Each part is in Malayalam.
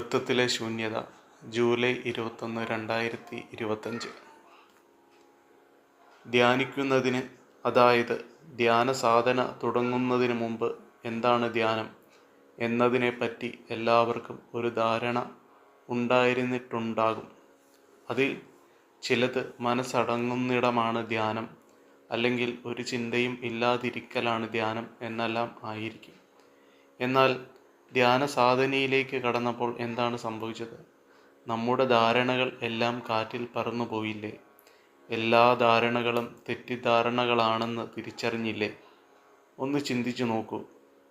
വൃത്തത്തിലെ ശൂന്യത ജൂലൈ ഇരുപത്തൊന്ന് രണ്ടായിരത്തി ഇരുപത്തഞ്ച്. ധ്യാനിക്കുന്നതിന് അതായത് ധ്യാന സാധന തുടങ്ങുന്നതിന് മുമ്പ് എന്താണ് ധ്യാനം എന്നതിനെ പറ്റി എല്ലാവർക്കും ഒരു ധാരണ ഉണ്ടായിരുന്നിട്ടുണ്ടാകും. അതിൽ ചിലത് മനസ്സടങ്ങുന്നിടമാണ് ധ്യാനം അല്ലെങ്കിൽ ഒരു ചിന്തയും ഇല്ലാതിരിക്കലാണ് ധ്യാനം എന്നെല്ലാം ആയിരിക്കും. എന്നാൽ ധ്യാന സാധനയിലേക്ക് കടന്നപ്പോൾ എന്താണ് സംഭവിച്ചത്? നമ്മുടെ ധാരണകൾ എല്ലാം കാറ്റിൽ പറന്നു പോയില്ലേ? എല്ലാ ധാരണകളും തെറ്റിദ്ധാരണകളാണെന്ന് തിരിച്ചറിഞ്ഞില്ലേ? ഒന്ന് ചിന്തിച്ചു നോക്കൂ.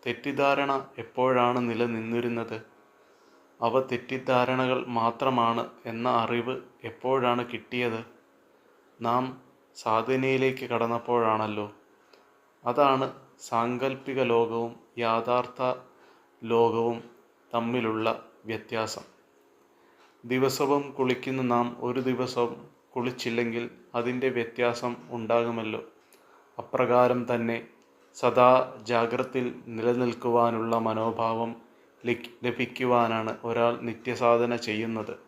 തെറ്റിദ്ധാരണ എപ്പോഴാണ് നിലനിന്നിരുന്നത്? അവ തെറ്റിദ്ധാരണകൾ മാത്രമാണ് എന്ന അറിവ് എപ്പോഴാണ് കിട്ടിയത്? നാം സാധനയിലേക്ക് കടന്നപ്പോഴാണല്ലോ. അതാണ് സാങ്കല്പിക ലോകവും യാഥാർത്ഥ ലോകവും തമ്മിലുള്ള വ്യത്യാസം. ദിവസവും കുളിക്കുന്ന നാം ഒരു ദിവസം കുളിച്ചില്ലെങ്കിൽ അതിന്റെ വ്യത്യാസം ഉണ്ടാകുമല്ലോ. അപ്രകാരം തന്നെ സദാ ജാഗ്രത്തിൽ നിലനിൽക്കുവാനുള്ള മനോഭാവം ലഭിക്കുവാനാണ് ഒരാൾ നിത്യസാധന ചെയ്യുന്നത്.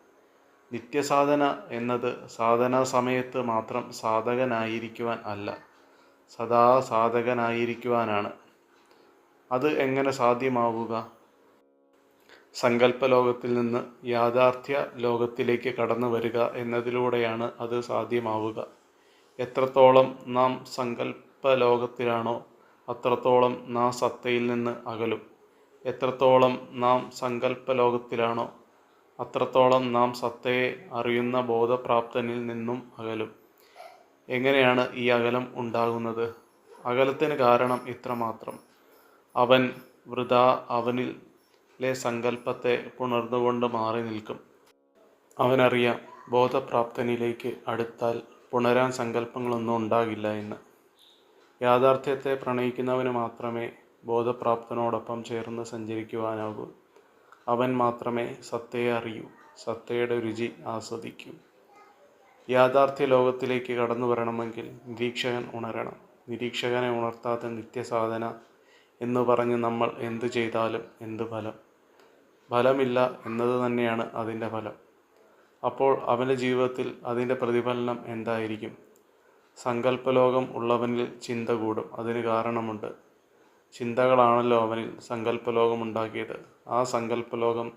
നിത്യസാധന എന്നത് സാധനാ സമയത്ത് മാത്രം സാധകനായിരിക്കുവാൻ അല്ല സദാ സാധകനായിരിക്കുവാനാണ്. അത് എങ്ങനെ സാധ്യമാവുക? സങ്കല്പ ലോകത്തിൽ നിന്ന് യാഥാർത്ഥ്യ ലോകത്തിലേക്ക് കടന്നു വരിക എന്നതിലൂടെയാണ് അത് സാധ്യമാവുക. എത്രത്തോളം നാം സങ്കല്പ ലോകത്തിലാണോ അത്രത്തോളം നാം സത്തയിൽ നിന്ന് അകലും. എത്രത്തോളം നാം സങ്കല്പ ലോകത്തിലാണോ അത്രത്തോളം നാം സത്തയെ അറിയുന്ന ബോധപ്രാപ്തനിൽ നിന്നും അകലും. എങ്ങനെയാണ് ഈ അകലം ഉണ്ടാകുന്നത്? അകലത്തിന് കാരണം ഇത്രമാത്രം. അവൻ വൃഥാ അവനിലെ സങ്കല്പത്തെ പുണർന്നുകൊണ്ട് മാറി നിൽക്കും. അവനറിയാം ബോധപ്രാപ്തനിലേക്ക് അടുത്താൽ പുണരാൻ സങ്കല്പങ്ങളൊന്നും ഉണ്ടാകില്ല എന്ന്. യാഥാർത്ഥ്യത്തെ പ്രണയിക്കുന്നവന് മാത്രമേ ബോധപ്രാപ്തനോടൊപ്പം ചേർന്ന് സഞ്ചരിക്കുവാനാകൂ. അവൻ മാത്രമേ സത്തയെ അറിയൂ സത്തയുടെ രുചി ആസ്വദിക്കൂ. യാഥാർത്ഥ്യ ലോകത്തിലേക്ക് കടന്നു വരണമെങ്കിൽ നിരീക്ഷകൻ ഉണരണം. നിരീക്ഷകനെ ഉണർത്താത്ത നിത്യസാധന എന്ന് പറഞ്ഞ് നമ്മൾ എന്തു ചെയ്താലും എന്ത് ഫലം? ഫലമില്ല എന്നത് തന്നെയാണ് അതിന്റെ ഫലം. അപ്പോൾ അവന്റെ ജീവിതത്തിൽ അതിന്റെ പ്രതിഫലനം എന്തായിരിക്കും? സങ്കല്പലോകം ഉള്ളവനിൽ ചിന്ത കൂടും. അതിന് കാരണമുണ്ട്. ചിന്തകളാണല്ലോ അവനിൽ സങ്കല്പലോകം ഉണ്ടാക്കിയത്. ആ സങ്കല്പലോകം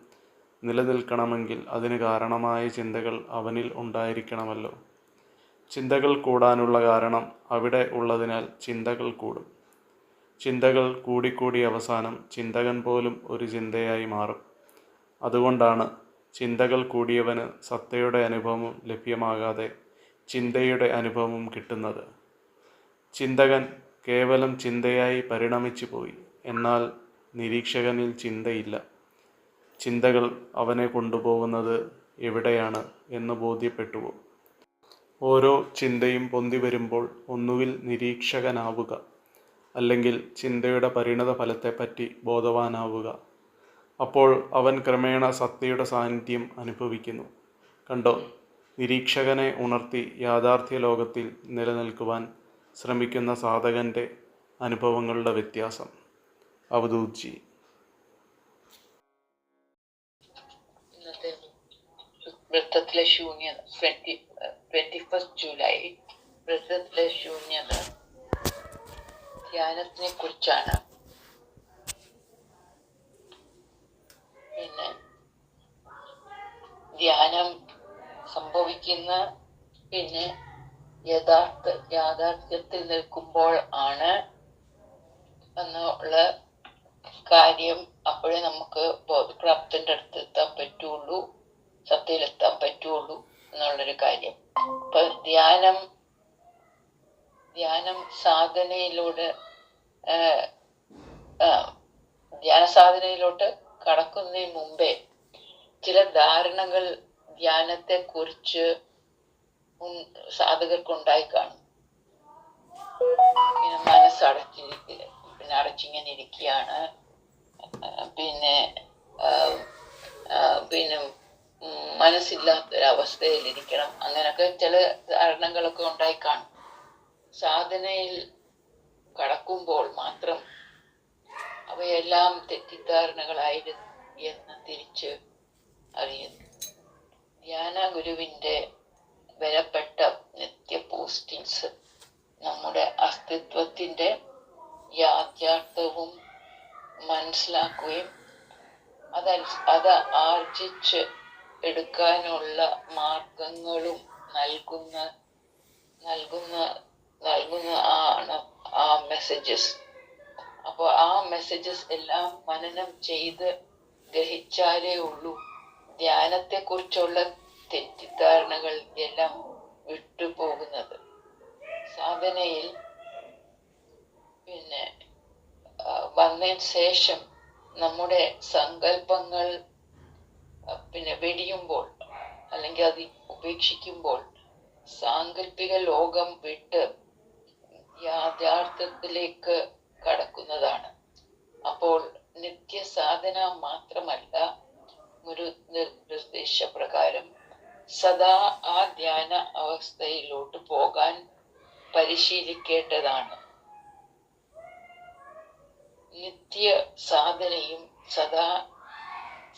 നിലനിൽക്കണമെങ്കിൽ അതിന് കാരണമായ ചിന്തകൾ അവനിൽ ഉണ്ടായിരിക്കണമല്ലോ. ചിന്തകൾ കൂടാനുള്ള കാരണം അവിടെ ഉള്ളതിനാൽ ചിന്തകൾ കൂടും. ചിന്തകൾ കൂടിക്കൂടി അവസാനം ചിന്തകൻ പോലും ഒരു ചിന്തയായി മാറും. അതുകൊണ്ടാണ് ചിന്തകൾ കൂടിയവന് സത്തയുടെ അനുഭവം ലഭ്യമാകാതെ ചിന്തയുടെ അനുഭവം കിട്ടുന്നത്. ചിന്തകൻ കേവലം ചിന്തയായി പരിണമിച്ചു പോയി. എന്നാൽ നിരീക്ഷകനിൽ ചിന്തയില്ല. ചിന്തകൾ അവനെ കൊണ്ടുപോകുന്നത് എവിടെയാണ് എന്ന് ബോധ്യപ്പെട്ടു ഓരോ ചിന്തയും പൊന്തി വരുമ്പോൾ ഒന്നുകിൽ നിരീക്ഷകനാവുക അല്ലെങ്കിൽ ചിന്തയുടെ പരിണത ഫലത്തെപ്പറ്റി ബോധവാനാവുക. അപ്പോൾ അവൻ ക്രമേണ സത്തയുടെ സാന്നിധ്യം അനുഭവിക്കുന്നു. കണ്ടോ? നിരീക്ഷകനെ ഉണർത്തി യാഥാർത്ഥ്യ ലോകത്തിൽ നിലനിൽക്കുവാൻ ശ്രമിക്കുന്ന സാധകന്റെ അനുഭവങ്ങളുടെ വ്യത്യാസം. അവധൂജി വൃത്തത്തിലെ ശൂന്യത ട്വന്റി ട്വന്റി ഫസ്റ്റ് ജൂലൈ വൃത്തത്തിലെ ശൂന്യത. ധ്യാനത്തിനെ കുറിച്ചാണ് പിന്നെ ധ്യാനം സംഭവിക്കുന്ന പിന്നെ യഥാർത്ഥ യാഥാർത്ഥ്യത്തിൽ നിൽക്കുമ്പോൾ ആണ് എന്നുള്ള കാര്യം അപ്പോഴേ നമുക്ക് ബോധപ്രാപ്തന്റെ അടുത്ത് എത്താൻ പറ്റുള്ളൂ സത്യയിലെത്താൻ പറ്റുള്ളൂ എന്നുള്ളൊരു കാര്യം. ഇപ്പൊ ധ്യാനം ധ്യാനം സാധനയിലൂടെ ധ്യാന സാധനയിലോട്ട് കടക്കുന്നതിന് മുമ്പേ ചില ധാരണകൾ ധ്യാനത്തെ കുറിച്ച് സാധകർക്ക് ഉണ്ടായി കാണും മനസ്സടച്ചിരിക്കുക പിന്നെ അടച്ചിങ്ങനെ ഇരിക്കുകയാണ് പിന്നെ പിന്നെ മനസ്സില്ലാത്തൊരവസ്ഥയിൽ ഇരിക്കണം അങ്ങനൊക്കെ ചില ധാരണകളൊക്കെ ഉണ്ടായി കാണും. സാധനയിൽ കടക്കുമ്പോൾ മാത്രം അവയെല്ലാം തെറ്റിദ്ധാരണകളായിരുന്നു എന്ന് തിരിച്ച് അറിയുന്നു. ധ്യാന ഗുരുവിന്റെ വിലപ്പെട്ട നിത്യ പോസ്റ്റിങ്സ് നമ്മുടെ അസ്തിത്വത്തിന്റെ യാഥാർത്ഥ്യവും മനസ്സിലാക്കുകയും അത അത് ആർജിച്ച് എടുക്കാനുള്ള മാർഗങ്ങളും നൽകുന്ന നൽകുന്ന നൽകുന്ന ആണ് ആ മെസ്സേജസ് അപ്പോൾ ആ മെസ്സേജസ് എല്ലാം മനനം ചെയ്ത് ഗ്രഹിച്ചാലേ ഉള്ളൂ. ധ്യാനത്തെക്കുറിച്ചുള്ള തെറ്റിദ്ധാരണകൾ എല്ലാം വിട്ടുപോകുന്നത് സാധനയിൽ പിന്നെ വന്നതിന് ശേഷം നമ്മുടെ സങ്കല്പങ്ങൾ പിന്നെ വെടിയുമ്പോൾ അല്ലെങ്കിൽ അത് ഉപേക്ഷിക്കുമ്പോൾ സാങ്കല്പിക ലോകം വിട്ട് യാഥാർത്ഥ്യത്തിലേക്ക് കടക്കുന്നതാണ്. അപ്പോൾ നിത്യസാധന മാത്രമല്ല നിർ- നിർദ്ദേശപ്രകാരം സദാ ആ ധ്യാന അവസ്ഥയിലോട്ട് പോകാൻ പരിശീലിക്കേണ്ടതാണ്. നിത്യ സാധനയും സദാ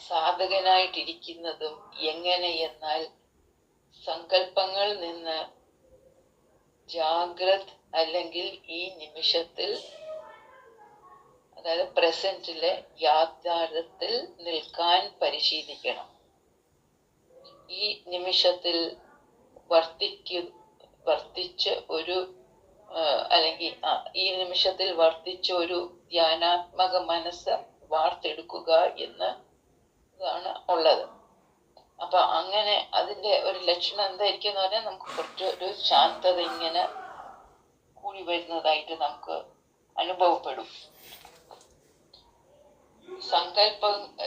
സാധകനായിട്ടിരിക്കുന്നതും എങ്ങനെയെന്നാൽ സങ്കല്പങ്ങൾ നിന്ന് ജാഗ്രത് അല്ലെങ്കിൽ ഈ നിമിഷത്തിൽ അതായത് പ്രസന്റിലെ യാഥാർത്ഥ്യത്തിൽ നിൽക്കാൻ പരിശീലിക്കണം. ഈ നിമിഷത്തിൽ വർത്തിക്കു വർത്തിച്ച് ഒരു അല്ലെങ്കിൽ ഈ നിമിഷത്തിൽ വർത്തിച്ച ഒരു ധ്യാനാത്മക മനസ്സ് വാർത്തെടുക്കുക എന്ന് ഇതാണ് ഉള്ളത്. അപ്പൊ അങ്ങനെ അതിന്റെ ഒരു ലക്ഷണം എന്തായിരിക്കും എന്ന് പറഞ്ഞാൽ നമുക്ക് കുറച്ച് ഒരു ശാന്തത ഇങ്ങനെ കൂടി വരുന്നതായിട്ട് നമുക്ക് അനുഭവപ്പെടും. സങ്കല്പ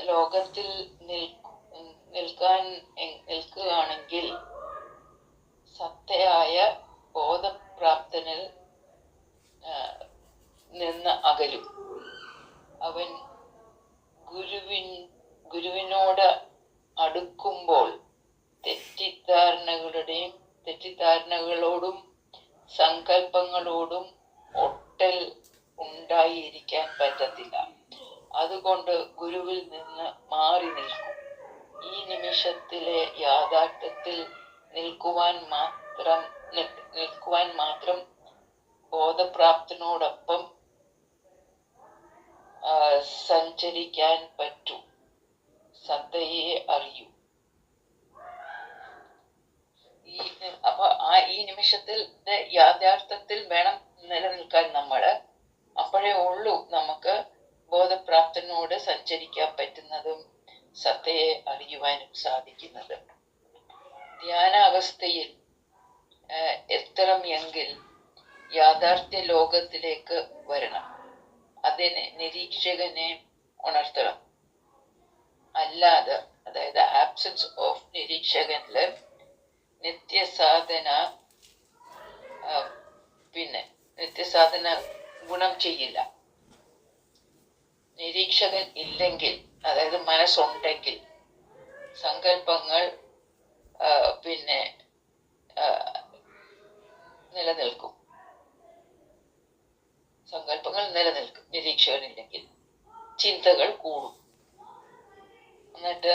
ലോകത്തിൽ നിൽക്കാൻ നിൽക്കുകയാണെങ്കിൽ സത്തയായ ബോധപ്രാപ്തനിൽ നിന്ന് അകലും. അവൻ ഗുരുവിൻ ഗുരുവിനോട് അടുക്കുമ്പോൾ തെറ്റിദ്ധാരണകളുടെയും തെറ്റിദ്ധാരണകളോടും സങ്കല്പങ്ങളോടും ഒട്ടൽ ഉണ്ടായിരിക്കാൻ പറ്റത്തില്ല. അതുകൊണ്ട് ഗുരുവിൽ നിന്ന് മാറി നിൽക്കും. ഈ നിമിഷത്തിലെ യാഥാർത്ഥ്യത്തിൽ നിൽക്കുവാൻ മാത്രം നിൽ- നിൽക്കുവാൻ മാത്രം ബോധപ്രാപ്തനോടൊപ്പം സഞ്ചരിക്കാൻ പറ്റൂ. സത്തയെ അറിയൂ. ഈ അപ്പൊ ആ ഈ നിമിഷത്തിൽ യാഥാർത്ഥ്യത്തിൽ വേണം നിലനിൽക്കാൻ നമ്മൾ അപ്പോഴേ ഉള്ളൂ നമുക്ക് ബോധപ്രാപ്തനോട് സഞ്ചരിക്കാൻ പറ്റുന്നതും സത്തയെ അറിയുവാനും സാധിക്കുന്നത്. ധ്യാനാവസ്ഥയിൽ എത്തണം എങ്കിൽ യാഥാർത്ഥ്യ ലോകത്തിലേക്ക് വരണം. അതിന് നിരീക്ഷകനെ ഉണർത്തണം. അല്ലാതെ അതായത് ആബ്സെൻസ് ഓഫ് നിരീക്ഷകനിൽ നിത്യസാധന പിന്നെ നിത്യസാധന ഗുണം ചെയ്യില്ല. നിരീക്ഷകൻ ഇല്ലെങ്കിൽ അതായത് മനസ്സുണ്ടെങ്കിൽ സങ്കല്പങ്ങൾ പിന്നെ നിലനിൽക്കും. സങ്കല്പങ്ങൾ നിലനിൽക്കും നിരീക്ഷകനില്ലെങ്കിൽ ചിന്തകൾ കൂടും. എന്നിട്ട്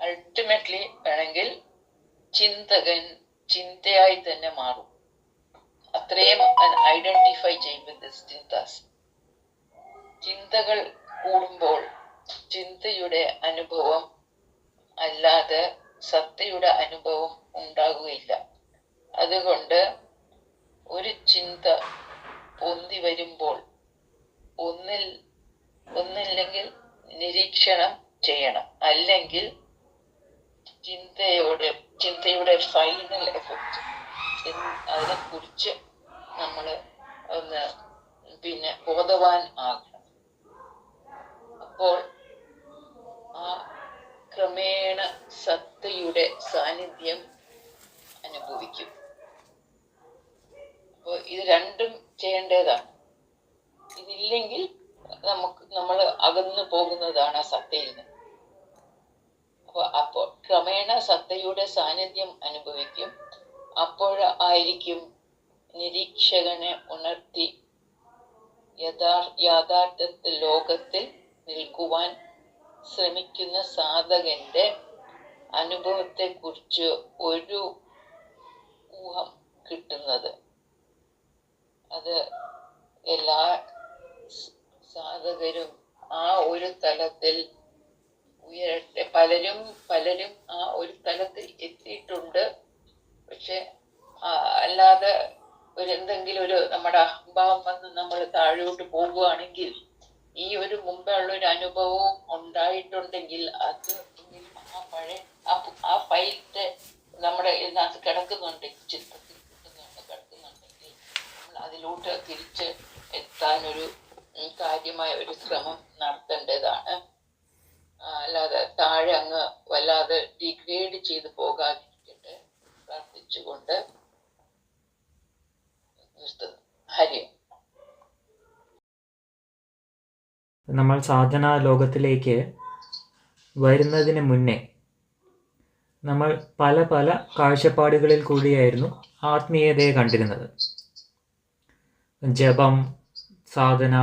അൾട്ടിമേറ്റ്ലി വേണമെങ്കിൽ ചിന്തകൻ ചിന്തയായി തന്നെ മാറും. അത്രയും ഐഡന്റിഫൈ ചെയ്യുന്നത് ചിന്താസ് ചിന്തകൾ. കൂടുമ്പോൾ ചിന്തയുടെ അനുഭവം അല്ലാതെ സത്തയുടെ അനുഭവം ഉണ്ടാകുകയില്ല അതുകൊണ്ട് ഒരു ചിന്ത പൊന്തി വരുമ്പോൾ ഒന്നിൽ ഒന്നില്ലെങ്കിൽ നിരീക്ഷണം ചെയ്യണം. അല്ലെങ്കിൽ ചിന്തയോട് ചിന്തയുടെ ഫൈനൽ എഫക്റ്റ് അതിനെ കുറിച്ച് നമ്മൾ ഒന്ന് പിന്നെ ബോധവാൻ ആകണം. അപ്പോൾ ആ ക്രമേണ സത്തയുടെ സാന്നിധ്യം അനുഭവിക്കും. അപ്പോൾ ഇത് രണ്ടും ചെയ്യേണ്ടതാണ്. ഇതില്ലെങ്കിൽ നമുക്ക് നമ്മൾ അകന്നു പോകുന്നതാണ് ആ സത്തയിൽ നിന്ന്. അപ്പോൾ ക്രമേണ സത്തയുടെ സാന്നിധ്യം അനുഭവിക്കും. അപ്പോഴായിരിക്കും നിരീക്ഷകനെ ഉണർത്തി യഥാ യാഥാർത്ഥ ലോകത്തിൽ നിൽക്കുവാൻ ശ്രമിക്കുന്ന സാധകന്റെ അനുഭവത്തെ കുറിച്ച് ഒരു ഊഹം കിട്ടുന്നത്. അത് എല്ലാ സാധകരും ആ ഒരു തലത്തിൽ ഉയരട്ടെ. പലരും പലരും ആ ഒരു തലത്തിൽ എത്തിയിട്ടുണ്ട്. പക്ഷെ അല്ലാതെ ഒരു എന്തെങ്കിലും ഒരു നമ്മുടെ അഹംഭാവം വന്ന് നമ്മൾ താഴോട്ട് പോകുകയാണെങ്കിൽ ഈ ഒരു മുമ്പേ ഉള്ള ഒരു അനുഭവവും ഉണ്ടായിട്ടുണ്ടെങ്കിൽ അത് ആ പഴയ ആ ഫൈലിന്റെ നമ്മുടെ ഇതിനകത്ത് കിടക്കുന്നുണ്ടെങ്കിൽ ചിത്രത്തിൽ കിട്ടുന്നുണ്ട് കിടക്കുന്നുണ്ടെങ്കിൽ നമ്മൾ അതിലോട്ട് തിരിച്ച് എത്താനൊരു കാര്യമായ ഒരു ശ്രമം നടത്തേണ്ടതാണ്. അല്ലാതെ താഴെ അങ്ങ് വല്ലാതെ ഡിഗ്രേഡ് ചെയ്ത് പോകാതിരിക്കട്ടെ പ്രാർത്ഥിച്ചുകൊണ്ട് നിർത്തുന്നു നമ്മൾ സാധന ലോകത്തിലേക്ക് വരുന്നതിന് മുന്നേ നമ്മൾ പല പല കാഴ്ചപ്പാടുകളിൽ കൂടിയായിരുന്നു ആത്മീയതയെ കണ്ടിരുന്നത്. ജപം സാധന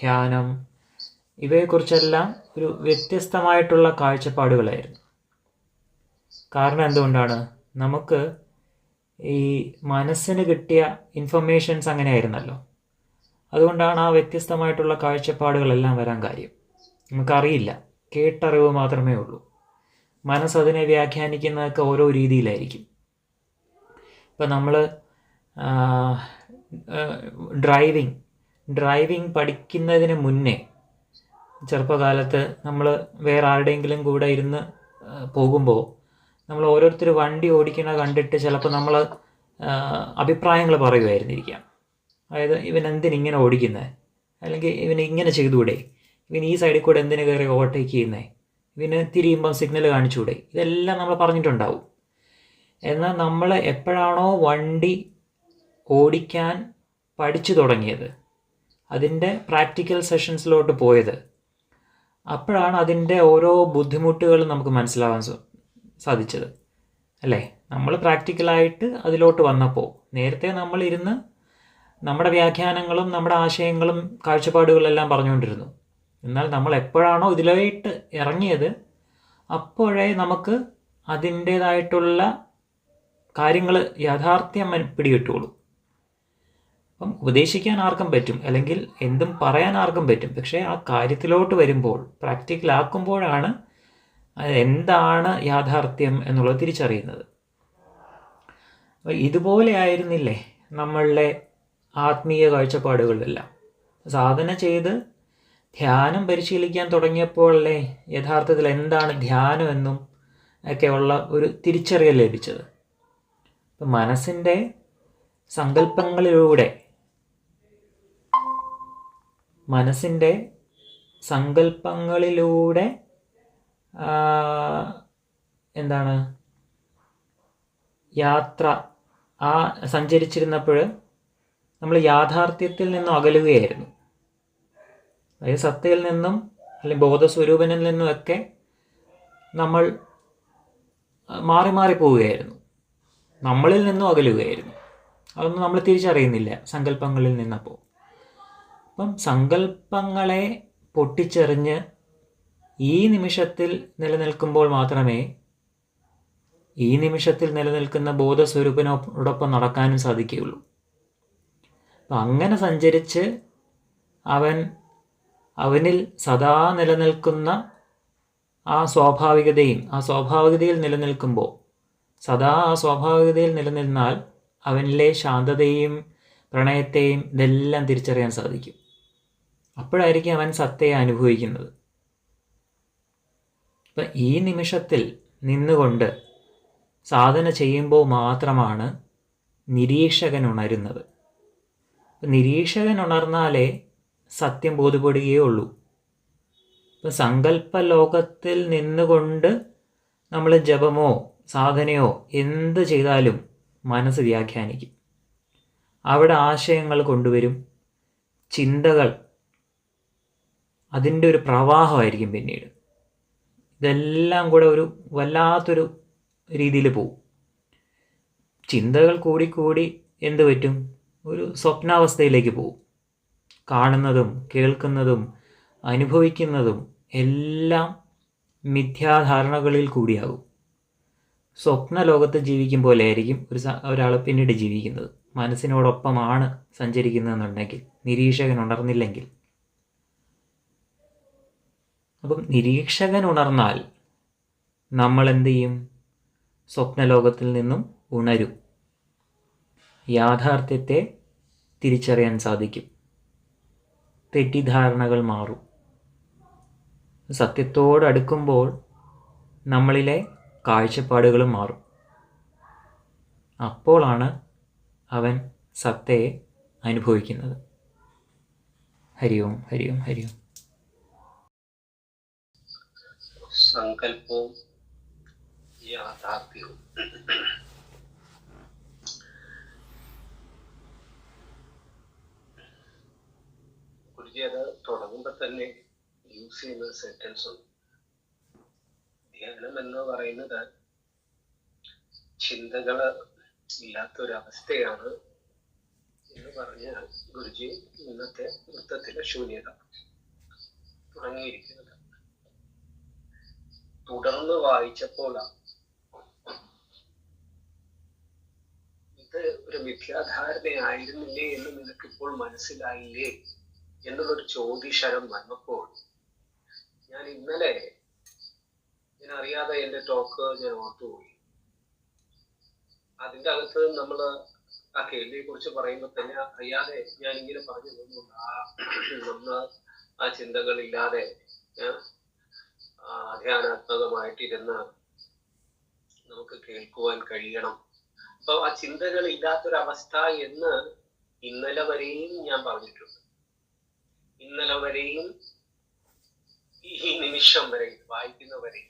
ധ്യാനം ഇവയെക്കുറിച്ചെല്ലാം ഒരു വ്യത്യസ്തമായിട്ടുള്ള കാഴ്ചപ്പാടുകളായിരുന്നു. കാരണം എന്തുകൊണ്ടാണ്? നമുക്ക് ഈ മനസ്സിന് കിട്ടിയ ഇൻഫർമേഷൻസ് അങ്ങനെയായിരുന്നല്ലോ. അതുകൊണ്ടാണ് ആ വ്യത്യസ്തമായിട്ടുള്ള കാഴ്ചപ്പാടുകളെല്ലാം വരാൻ കാര്യം. നമുക്കറിയില്ല. കേട്ടറിവ് മാത്രമേ ഉള്ളൂ. മനസ്സതിനെ വ്യാഖ്യാനിക്കുന്നതൊക്കെ ഓരോ രീതിയിലായിരിക്കും. ഇപ്പം നമ്മൾ ഡ്രൈവിംഗ്. ഡ്രൈവിംഗ് പഠിക്കുന്നതിന് മുന്നേ ചെറുപ്പകാലത്ത് നമ്മൾ വേറെ ആരുടെയെങ്കിലും കൂടെ ഇരുന്ന് പോകുമ്പോൾ നമ്മൾ ഓരോരുത്തർ വണ്ടി ഓടിക്കണ കണ്ടിട്ട് ചിലപ്പോൾ നമ്മൾ അഭിപ്രായങ്ങൾ പറയുമായിരുന്നിരിക്കാം അതായത് ഇവൻ എന്തിനിങ്ങനെ ഓടിക്കുന്നത് അല്ലെങ്കിൽ ഇവന് ഇങ്ങനെ ചെയ്തുകൂടെ? ഇവൻ ഈ സൈഡിൽ കൂടെ എന്തിനു കയറി ഓവർടേക്ക് ചെയ്യുന്നത് ഇവന് തിരിയുമ്പം സിഗ്നൽ കാണിച്ചുകൂടെ? ഇതെല്ലാം നമ്മൾ പറഞ്ഞിട്ടുണ്ടാവും. എന്നാൽ നമ്മൾ എപ്പോഴാണോ വണ്ടി ഓടിക്കാൻ പഠിച്ചു തുടങ്ങിയത് അതിന്റെ പ്രാക്ടിക്കൽ സെഷൻസിലോട്ട് പോയത് അപ്പോഴാണ് അതിന്റെ ഓരോ ബുദ്ധിമുട്ടുകളും നമുക്ക് മനസ്സിലാവാൻ സാധിച്ചത്. അല്ലേ? നമ്മൾ പ്രാക്ടിക്കലായിട്ട് അതിലോട്ട് വന്നപ്പോൾ നേരത്തെ നമ്മൾ ഇരുന്ന് നമ്മുടെ വ്യാഖ്യാനങ്ങളും നമ്മുടെ ആശയങ്ങളും കാഴ്ചപ്പാടുകളെല്ലാം പറഞ്ഞുകൊണ്ടിരുന്നു. എന്നാൽ നമ്മൾ എപ്പോഴാണോ ഇതിലായിട്ട് ഇറങ്ങിയത് അപ്പോഴേ നമുക്ക് അതിന്റേതായിട്ടുള്ള കാര്യങ്ങൾ യാഥാർത്ഥ്യം പിടികിട്ടുള്ളൂ അപ്പം ഉപദേശിക്കാൻ ആർക്കും പറ്റും അല്ലെങ്കിൽ എന്തും പറയാൻ ആർക്കും പറ്റും. പക്ഷേ ആ കാര്യത്തിലോട്ട് വരുമ്പോൾ പ്രാക്ടിക്കലാക്കുമ്പോഴാണ് എന്താണ് യാഥാർത്ഥ്യം എന്നുള്ളത് തിരിച്ചറിയുന്നത്. അപ്പോൾ ഇതുപോലെ ആയിരുന്നില്ലേ നമ്മളുടെ ആത്മീയ കാഴ്ചപ്പാടുകളിലെല്ലാം സാധന ചെയ്ത് ധ്യാനം പരിശീലിക്കാൻ തുടങ്ങിയപ്പോഴല്ലേ യഥാർത്ഥത്തിൽ എന്താണ് ധ്യാനം എന്നും ഒക്കെയുള്ള ഒരു തിരിച്ചറിയൽ ലഭിച്ചത്? മനസ്സിന്റെ സങ്കല്പങ്ങളിലൂടെ മനസ്സിന്റെ സങ്കല്പങ്ങളിലൂടെ എന്താണ് യാത്ര ആ സഞ്ചരിച്ചിരുന്നപ്പോൾ നമ്മൾ യാഥാർത്ഥ്യത്തിൽ നിന്നും അകലുകയായിരുന്നു. അതായത് സത്തയിൽ നിന്നും അല്ലെങ്കിൽ ബോധസ്വരൂപനിൽ നിന്നുമൊക്കെ നമ്മൾ മാറി മാറി പോവുകയായിരുന്നു. നമ്മളിൽ നിന്നും അകലുകയായിരുന്നു. അതൊന്നും നമ്മൾ തിരിച്ചറിയുന്നില്ല സങ്കല്പങ്ങളിൽ നിന്നപ്പോൾ. അപ്പം സങ്കല്പങ്ങളെ പൊട്ടിച്ചെറിഞ്ഞ് ഈ നിമിഷത്തിൽ നിലനിൽക്കുമ്പോൾ മാത്രമേ ഈ നിമിഷത്തിൽ നിലനിൽക്കുന്ന ബോധസ്വരൂപനോടൊപ്പം നടക്കാനും സാധിക്കുകയുള്ളൂ. അപ്പം അങ്ങനെ സഞ്ചരിച്ച് അവൻ അവനിൽ സദാ നിലനിൽക്കുന്ന ആ സ്വാഭാവികതയും ആ സ്വാഭാവികതയിൽ നിലനിൽക്കുമ്പോൾ സദാ ആ സ്വാഭാവികതയിൽ നിലനിന്നാൽ അവനിലെ ശാന്തതയും പ്രണയത്തെയും ഇതെല്ലാം തിരിച്ചറിയാൻ സാധിക്കും. അപ്പോഴായിരിക്കും അവൻ സത്തയെ അനുഭവിക്കുന്നത്. ഇപ്പം ഈ നിമിഷത്തിൽ നിന്നുകൊണ്ട് സാധന ചെയ്യുമ്പോൾ മാത്രമാണ് നിരീക്ഷകൻ ഉണരുന്നത്. അപ്പം നിരീക്ഷകൻ ഉണർന്നാലേ സത്യം ബോധ്യപ്പെടുകയേ ഉള്ളൂ. ഇപ്പം സങ്കല്പ ലോകത്തിൽ നിന്നുകൊണ്ട് നമ്മൾ ജപമോ സാധനയോ എന്ത് ചെയ്താലും മനസ്സ് വ്യാഖ്യാനിക്കും. അവിടെ ആശയങ്ങൾ കൊണ്ടുവരും ചിന്തകൾ അതിന്റെ ഒരു പ്രവാഹമായിരിക്കും പിന്നീട്. ഇതെല്ലാം കൂടെ ഒരു വല്ലാത്തൊരു രീതിയിൽ പോവും. ചിന്തകൾ കൂടിക്കൂടി എന്ത് പറ്റും? ഒരു സ്വപ്നാവസ്ഥയിലേക്ക് പോവും. കാണുന്നതും കേൾക്കുന്നതും അനുഭവിക്കുന്നതും എല്ലാം മിഥ്യാധാരണകളിൽ കൂടിയാകും. സ്വപ്ന ലോകത്ത് ജീവിക്കും പോലെ ആയിരിക്കും ഒരു ഒരാൾ പിന്നീട് ജീവിക്കുന്നത്. മനസ്സിനോടൊപ്പമാണ് സഞ്ചരിക്കുന്നതെന്നുണ്ടെങ്കിൽ നിരീക്ഷകൻ ഉണർന്നില്ലെങ്കിൽ. അപ്പം നിരീക്ഷകൻ ഉണർന്നാൽ നമ്മൾ എന്ത് ചെയ്യും? സ്വപ്നലോകത്തിൽ നിന്നും ഉണരും. യാഥാർത്ഥ്യത്തെ തിരിച്ചറിയാൻ സാധിക്കും. തെറ്റിദ്ധാരണകൾ മാറും. സത്യത്തോട് അടുക്കുമ്പോൾ നമ്മളിലെ കാഴ്ചപ്പാടുകളും മാറും. അപ്പോളാണ് അവൻ സത്തയെ അനുഭവിക്കുന്നത്. ഹരി ഓം ഹരി ഓം ഹരി ഓം സങ്കല്പവും യാഥാർത്ഥ്യവും. ഗുരുജി അത് തുടങ്ങുമ്പോ തന്നെ യൂസ് ചെയ്യുന്ന സെന്റൻസ് ധ്യാനം എന്ന് പറയുന്നത് ചിന്തകൾ ഇല്ലാത്തൊരവസ്ഥയാണ് എന്ന് പറഞ്ഞ ഗുരുജി ഇന്നത്തെ വൃത്തത്തിലെ ശൂന്യത തുടങ്ങിയിരിക്കുന്നത്. തുടർന്ന് വായിച്ചപ്പോഴാണ്. ഇത് ഒരു മിഥ്യാധാരണയായിരുന്നില്ലേ എന്ന് നിനക്ക് ഇപ്പോൾ മനസ്സിലായില്ലേ എന്നുള്ളൊരു ചോദ്യശരം വന്നപ്പോൾ ഞാൻ ഇന്നലെ ഞാൻ അറിയാതെ എന്റെ ടോക്ക് ഞാൻ ഓർത്തുപോയി. അതിന്റെ അകത്ത് നമ്മൾ ആ കേൾവിയെ കുറിച്ച് പറയുമ്പോൾ തന്നെ അറിയാതെ ഞാൻ ഇങ്ങനെ പറഞ്ഞു പോകുന്നുണ്ട് ആ നമ്മൾ ആ ചിന്തകളില്ലാതെ ധ്യാനാത്മകമായിട്ടിരുന്ന് നമുക്ക് കേൾക്കുവാൻ കഴിയണം. അപ്പൊ ആ ചിന്തകൾ ഇല്ലാത്തൊരവസ്ഥ എന്ന് ഇന്നലെ വരെയും ഞാൻ പറഞ്ഞിട്ടുണ്ട്. ഇന്നലെ വരെയും ഈ നിമിഷം വരെ വായിക്കുന്നവരെയും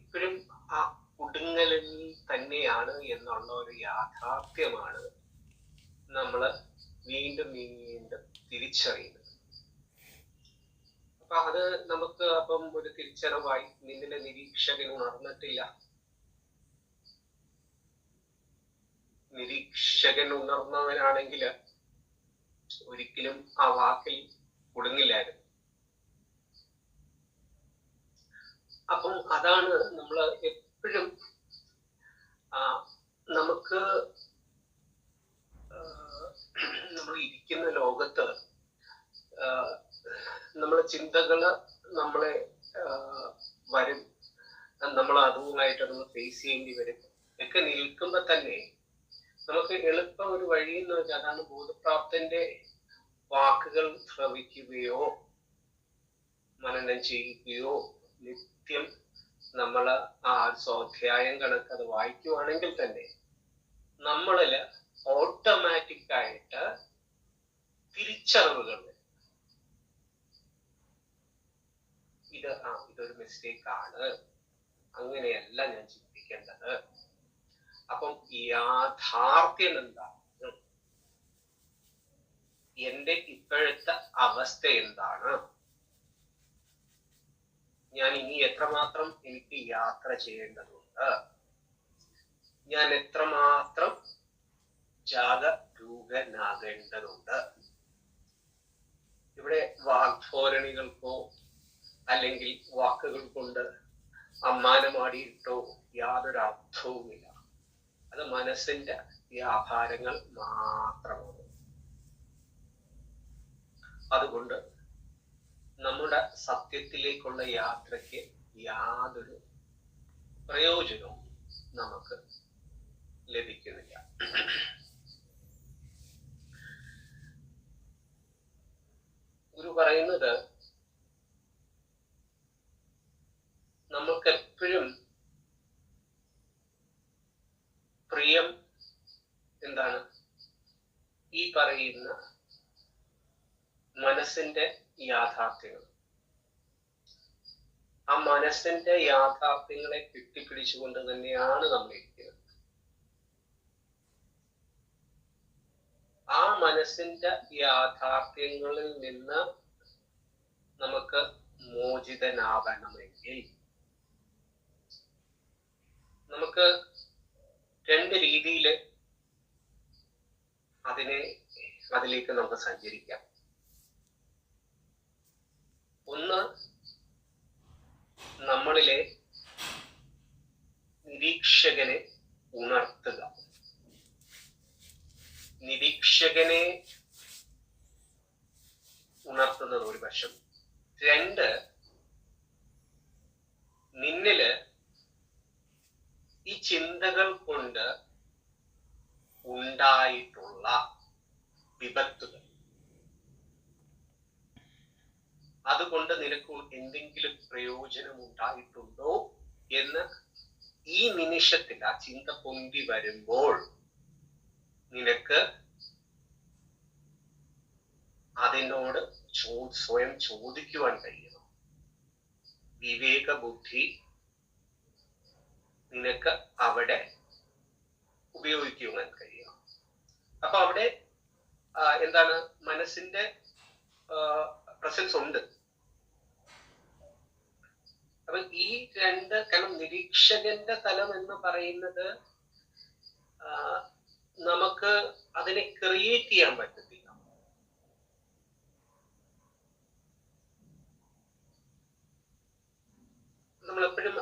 ഇപ്പോഴും ആ കുടുങ്ങലിൽ തന്നെയാണ് എന്നുള്ള ഒരു യാഥാർത്ഥ്യമാണ് നമ്മൾ വീണ്ടും വീണ്ടും തിരിച്ചറിയുന്നത്. അപ്പൊ അത് നമുക്ക് അപ്പം ഒരു തിരിച്ചറിവായി നിന്നിലെ നിരീക്ഷകൻ ഉണർന്നിട്ടില്ല നിരീക്ഷകൻ ഉണർന്നവനാണെങ്കിൽ ഒരിക്കലും ആ വാക്കിൽ കുടുങ്ങില്ലായിരുന്നു. അപ്പം അതാണ് നമ്മൾ എപ്പോഴും നമുക്ക് നമ്മൾ ഇരിക്കുന്ന ലോകത്ത് നമ്മളെ ചിന്തകൾ നമ്മളെ വരും. നമ്മൾ അതുമായിട്ട് നമ്മൾ ഫേസ് ചെയ്യേണ്ടി വരും. ഒക്കെ നിൽക്കുമ്പോ തന്നെ നമുക്ക് എളുപ്പം ഒരു വഴി എന്ന് വെച്ചാൽ അതാണ് ബോധപ്രാപ്തന്റെ വാക്കുകൾ ശ്രവിക്കുകയോ മനനം ചെയ്യുകയോ നിത്യം നമ്മൾ ആ സ്വാധ്യായം കണക്ക് അത് വായിക്കുവാണെങ്കിൽ തന്നെ നമ്മളിൽ ഓട്ടോമാറ്റിക് ആയിട്ട് തിരിച്ചറിവുകൾ വരും. ഇത് ആ ഇതൊരു മിസ്റ്റേക്ക് ആണ്. അങ്ങനെയല്ല ഞാൻ ചിന്തിക്കേണ്ടത്. അപ്പം യാഥാർത്ഥ്യം എന്താണ്? എന്റെ ഇപ്പോഴത്തെ അവസ്ഥ എന്താണ്? ഞാൻ ഇനി എത്രമാത്രം എനിക്ക് യാത്ര ചെയ്യേണ്ടതുണ്ട്? ഞാൻ എത്രമാത്രം ജാഗരൂകനാകേണ്ടതുണ്ട്? ഇവിടെ വാഗ്ധോരണികൾക്കോ അല്ലെങ്കിൽ വാക്കുകൾ കൊണ്ട് അമ്മാനമാടിയിട്ടോ യാതൊരു അർത്ഥവുമില്ല. അത് മനസ്സിന്റെ വ്യാപാരങ്ങൾ മാത്രമാണ്. അതുകൊണ്ട് നമ്മുടെ സത്യത്തിലേക്കുള്ള യാത്രയ്ക്ക് യാതൊരു പ്രയോജനവും നമുക്ക് ലഭിക്കുന്നില്ല. ഗുരു പറയുന്നത് നമ്മൾക്ക് എപ്പോഴും പ്രിയം എന്താണ്? ഈ പറയുന്ന മനസ്സിന്റെ യാഥാർത്ഥ്യങ്ങൾ. ആ മനസ്സിന്റെ യാഥാർത്ഥ്യങ്ങളെ കെട്ടിപ്പിടിച്ചുകൊണ്ട് തന്നെയാണ് നമ്മൾ ഇരിക്കുന്നത്. ആ മനസ്സിന്റെ യാഥാർത്ഥ്യങ്ങളിൽ നിന്ന് നമുക്ക് മോചിതനാവണമെങ്കിൽ നമുക്ക് രണ്ട് രീതിയിൽ അതിനെ അതിലേക്ക് നമുക്ക് സഞ്ചരിക്കാം. ഒന്ന് നമ്മളിലെ നിരീക്ഷകനെ ഉണർത്തുക. നിരീക്ഷകനെ ഉണർത്തുന്നത് ഒരു വശം. രണ്ട് നിന്നിൽ ഈ ചിന്തകൾ കൊണ്ട് ഉണ്ടായിട്ടുള്ള വിപത്തുകൾ. അതുകൊണ്ട് നിനക്ക് എന്തെങ്കിലും പ്രയോജനം ഉണ്ടായിട്ടുണ്ടോ എന്ന് ഈ നിമിഷത്തിൽ ആ ചിന്ത പൊന്തി വരുമ്പോൾ നിനക്ക് അതിനോട് സ്വയം ചോദിക്കുവാൻ കഴിയണം. വിവേക ബുദ്ധി നിനക്ക് അവിടെ ഉപയോഗിക്കുവാൻ കഴിയണം അപ്പൊ അവിടെ എന്താണ് മനസ്സിന്റെ പ്രസൻസ് ഉണ്ട്. അപ്പൊ ഈ രണ്ട് കാരണം നിരീക്ഷകന്റെ തലം എന്ന് പറയുന്നത് നമുക്ക് അതിനെ ക്രിയേറ്റ് ചെയ്യാൻ പറ്റത്തില്ല നമ്മളെപ്പോഴും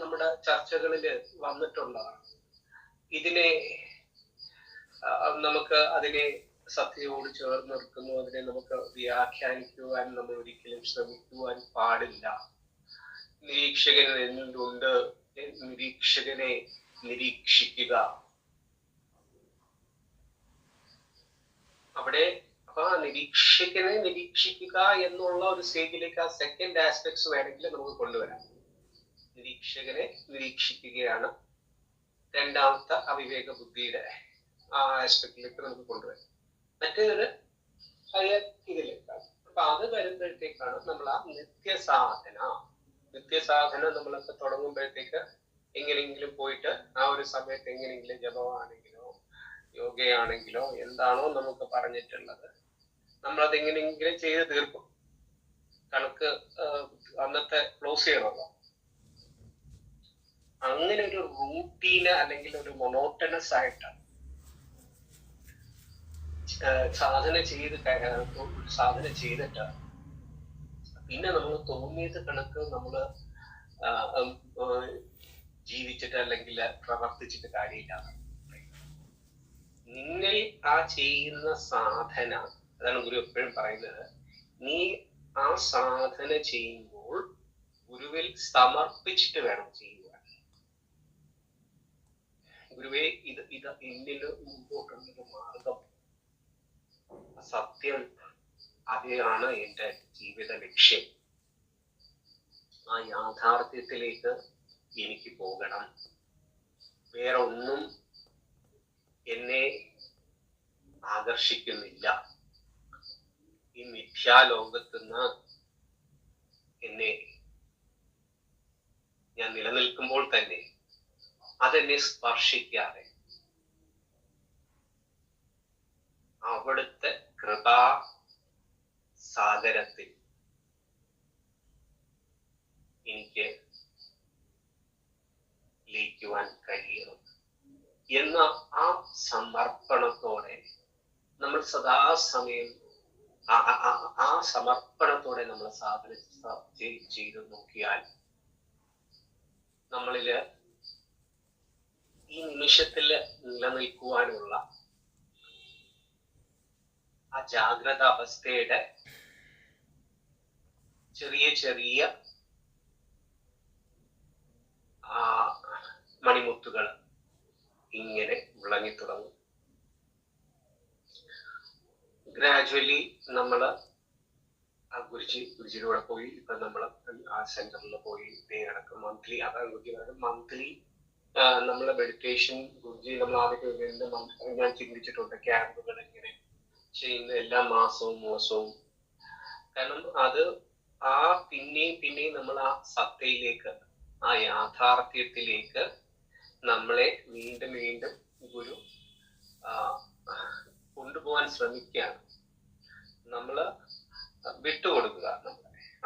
നമ്മുടെ ചർച്ചകളിൽ വന്നിട്ടുള്ളതാണ്. ഇതിനെ നമുക്ക് അതിനെ സത്യയോട് ചേർന്ന് നിർത്തുന്നു അതിനെ നമുക്ക് വ്യാഖ്യാനിക്കുവാൻ നമ്മൾ ഒരിക്കലും ശ്രമിക്കുവാൻ പാടില്ല. നിരീക്ഷകൻ എന്തുണ്ട്? നിരീക്ഷകനെ നിരീക്ഷിക്കുക. അവിടെ ആ നിരീക്ഷകനെ നിരീക്ഷിക്കുക എന്നുള്ള ഒരു സ്റ്റേജിലേക്ക് ആ സെക്കൻഡ് ആസ്പെക്ട്സ് വേണമെങ്കിൽ നമുക്ക് കൊണ്ടുവരാം. നിരീക്ഷകനെ നിരീക്ഷിക്കുകയാണ് രണ്ടാമത്തെ അവിവേക ബുദ്ധിയുടെ ആ ആസ്പെക്റ്റിലേക്ക് നമുക്ക് കൊണ്ടുവരാം. മറ്റേതൊരു ഇതിലേക്കാണ്. അപ്പൊ അത് വരുമ്പോഴത്തേക്കാണ് നമ്മൾ ആ നിത്യസാധന നിത്യസാധന നമ്മളൊക്കെ തുടങ്ങുമ്പോഴത്തേക്ക് എങ്ങനെങ്കിലും പോയിട്ട് ആ ഒരു സമയത്ത് എങ്ങനെങ്കിലും ജപമാണെങ്കിലോ യോഗയാണെങ്കിലോ എന്താണോ നമുക്ക് പറഞ്ഞിട്ടുള്ളത് നമ്മളത് എങ്ങനെയെങ്കിലും ചെയ്ത് തീർക്കും? കണക്ക് അന്നത്തെ ക്ലോസ് ചെയ്യണമല്ലോ. അങ്ങനെ ഒരു റൂട്ടീന് അല്ലെങ്കിൽ ഒരു മൊണോട്ടണസ് ആയിട്ടാണ് സാധന ചെയ്ത് സാധന ചെയ്തിട്ട് പിന്നെ നമ്മൾ തോന്നിയത് കണക്ക് നമ്മൾ ആഹ്, ജീവിച്ചിട്ട് അല്ലെങ്കിൽ പ്രവർത്തിച്ചിട്ട് കാര്യമില്ല. നിങ്ങൾ ആ ചെയ്യുന്ന സാധന അതാണ് ഗുരു എപ്പോഴും പറയുന്നത്. നീ ആ സാധന ചെയ്യുമ്പോൾ ഗുരുവിൽ സമർപ്പിച്ചിട്ട് വേണം ചെയ്യുവാൻ. ഗുരുവെ ഇത് ഇത് എന്നിൽ മുമ്പോട്ടുള്ളൊരു മാർഗം. സത്യം അതാണ് എന്റെ ജീവിത ലക്ഷ്യം. ആ യാഥാർത്ഥ്യത്തിലേക്ക് എനിക്ക് പോകണം. വേറെ ഒന്നും എന്നെ ആകർഷിക്കുന്നില്ല. ഈ മിഥ്യാലോകത്തുനിന്ന് എന്നെ ഞാൻ നിലനിൽക്കുമ്പോൾ തന്നെ അതെന്നെ സ്പർശിക്കാതെ അവിടുത്തെ കൃപാ സാഗരത്തിൽ എനിക്ക് ലയിക്കുവാൻ കഴിയണം എന്ന ആ സമർപ്പണത്തോടെ നമ്മൾ സദാസമയം ആ- സമർപ്പണത്തോടെ നമ്മൾ സാധന ചെയ്തു ചെയ്- ചെയ്ത് നോക്കിയാൽ നമ്മളിൽ ഈ നിമിഷത്തിൽ നിലനിൽക്കുവാനുള്ള ആ ജാഗ്രത അവസ്ഥയുടെ ചെറിയ ചെറിയ ആ മണിമുത്തുകൾ ഇങ്ങനെ വിളങ്ങി തുടങ്ങും. ഗ്രാജുവലി നമ്മൾ ഗുരുജി ഗുരുജിയുടെ പോയി ഇപ്പൊ നമ്മൾ ആ സെന്ററിൽ പോയി ഡേ മന്ത്ലി അതാണ് ഗുരുജി പറയുന്നത് മന്ത്ലി നമ്മളെ മെഡിറ്റേഷൻ ഗുരുജി നമ്മൾ ആദ്യമൊക്കെ ഞാൻ ചിന്തിച്ചിട്ടുണ്ട് ക്യാമ്പുകൾ ഇങ്ങനെ ചെയ്യുന്ന എല്ലാ മാസവും മാസവും കാരണം അത് ആ പിന്നെയും പിന്നെയും നമ്മൾ ആ സത്തയിലേക്ക് ആ യാഥാർത്ഥ്യത്തിലേക്ക് നമ്മളെ വീണ്ടും വീണ്ടും ഗുരു കൊണ്ടുപോകാൻ ശ്രമിക്കുകയാണ്. നമ്മൾ വിട്ടുകൊടുക്കുക.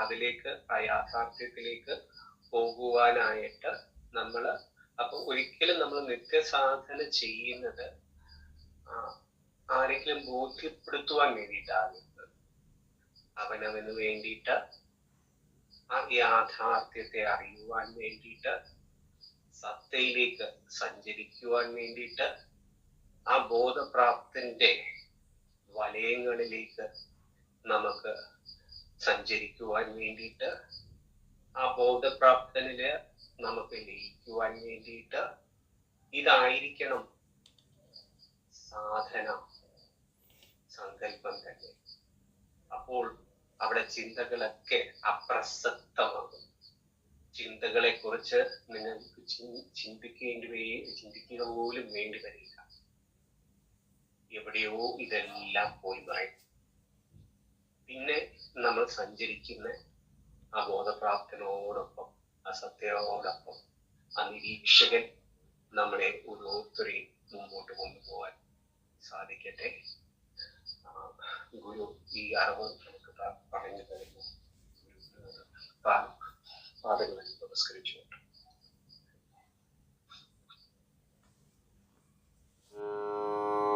അതിലേക്ക് ആ യാഥാർത്ഥ്യത്തിലേക്ക് പോകുവാനായിട്ട് നമ്മൾ അപ്പൊ ഒരിക്കലും നമ്മൾ നിത്യസാധന ചെയ്യുന്നത് ആരെങ്കിലും ബോധ്യപ്പെടുത്തുവാൻ വേണ്ടിയിട്ടാകരുത് അവനവന് വേണ്ടിയിട്ട് ആ യാഥാർത്ഥ്യത്തെ അറിയുവാൻ വേണ്ടിയിട്ട് സത്തയിലേക്ക് സഞ്ചരിക്കുവാൻ വേണ്ടിയിട്ട് ആ ബോധപ്രാപ്തന്റെ വലയങ്ങളിലേക്ക് നമുക്ക് സഞ്ചരിക്കുവാൻ വേണ്ടിയിട്ട് ആ ബോധപ്രാപ്തനിൽ നമുക്ക് ലയിക്കുവാൻ വേണ്ടിയിട്ട് ഇതായിരിക്കണം സാധന സങ്കല്പം തന്നെ. അപ്പോൾ അവിടെ ചിന്തകളൊക്കെ അപ്രസക്തമാകും. ചിന്തകളെ കുറിച്ച് നിങ്ങൾക്ക് ചിന്തിക്കേണ്ടി ചിന്തിക്കുക പോലും വേണ്ടി വരില്ല. എവിടെയോ ഇതെല്ലാം പോയി മറയും പിന്നെ നമ്മൾ സഞ്ചരിക്കുന്ന ആ ബോധപ്രാപ്തനോടൊപ്പം ആ സത്യനോടൊപ്പം ആ നിരീക്ഷകൻ നമ്മളെ ഓരോരുത്തരെയും മുമ്പോട്ട് കൊണ്ടുപോകാൻ സാധിക്കട്ടെ. ഗുരു ഈ അറിവ് നമുക്ക് പറഞ്ഞു തരുന്നു. നമസ്കരിച്ചു Thank you.